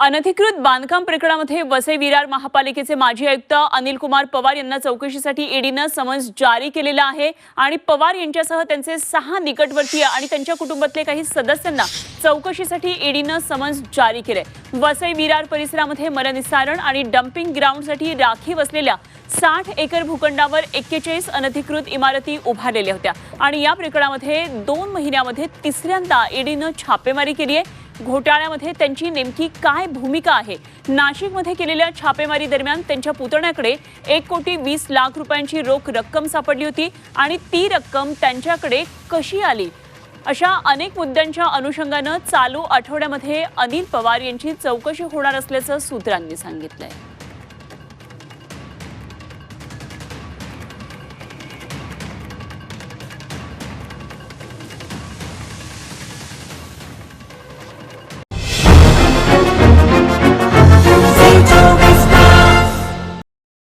अनधिकृत बांधकाम प्रकरणामध्ये वसई विरार महापालिकेचे माजी आयुक्त अनिल कुमार पवार यांना चौकशीसाठी ईडीनं समन्स जारी केलेलं आहे आणि पवार यांच्यासह त्यांचे सहा निकटवर्तीय आणि त्यांच्या कुटुंबातले काही सदस्यांना चौकशीसाठी ईडीनं समन्स जारी केले वसई विरार परिसरामध्ये मलनिस्सारण आणि डम्पिंग ग्राउंडसाठी राखीव असलेल्या साठ एकर भूखंडावर एक्केचाळीस अनधिकृत इमारती उभारलेल्या होत्या. आणि या प्रकरणामध्ये दोन महिन्यामध्ये तिसऱ्यांदा ईडीनं छापेमारी केली आहे. घोटाळ्यामध्ये त्यांची नेमकी काय भूमिका आहे? नाशिकमध्ये केलेल्या छापेमारी दरम्यान त्यांच्या पुतण्याकडे एक कोटी वीस लाख रुपयांची रोख रक्कम सापडली होती आणि ती रक्कम त्यांच्याकडे कशी आली? अशा अनेक मुद्द्यांच्या अनुषंगानं चालू आठवड्यामध्ये अनिल पवार यांची चौकशी होणार असल्याचं सूत्रांनी सांगितलंय.